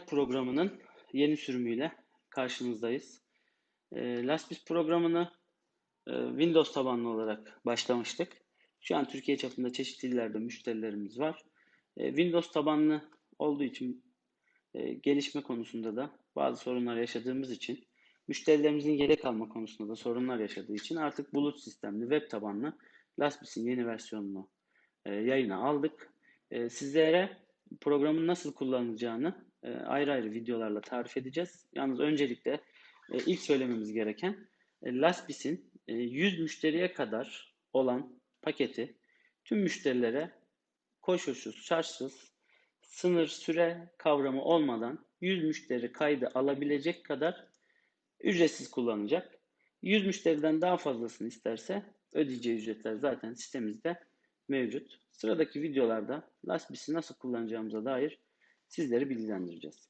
programının yeni sürümüyle karşınızdayız. E, Laspis programını e, Windows tabanlı olarak başlamıştık. Şu an Türkiye çapında çeşitli illerde müşterilerimiz var. E, Windows tabanlı olduğu için e, gelişme konusunda da bazı sorunlar yaşadığımız için müşterilerimizin yedek alma konusunda da sorunlar yaşadığı için artık bulut sistemli web tabanlı Laspis'in yeni versiyonunu e, yayına aldık. E, sizlere programın nasıl kullanılacağını e, ayrı ayrı videolarla tarif edeceğiz. Yalnız öncelikle e, ilk söylememiz gereken e, Laspis'in e, 100 müşteriye kadar olan paketi tüm müşterilere koşulsuz, şartsız, sınır süre kavramı olmadan 100 müşteri kaydı alabilecek kadar ücretsiz kullanacak. 100 müşteriden daha fazlasını isterse ödeyeceği ücretler zaten sitemizde mevcut. Sıradaki videolarda Laspis'i nasıl kullanacağımıza dair sizleri bilgilendireceğiz.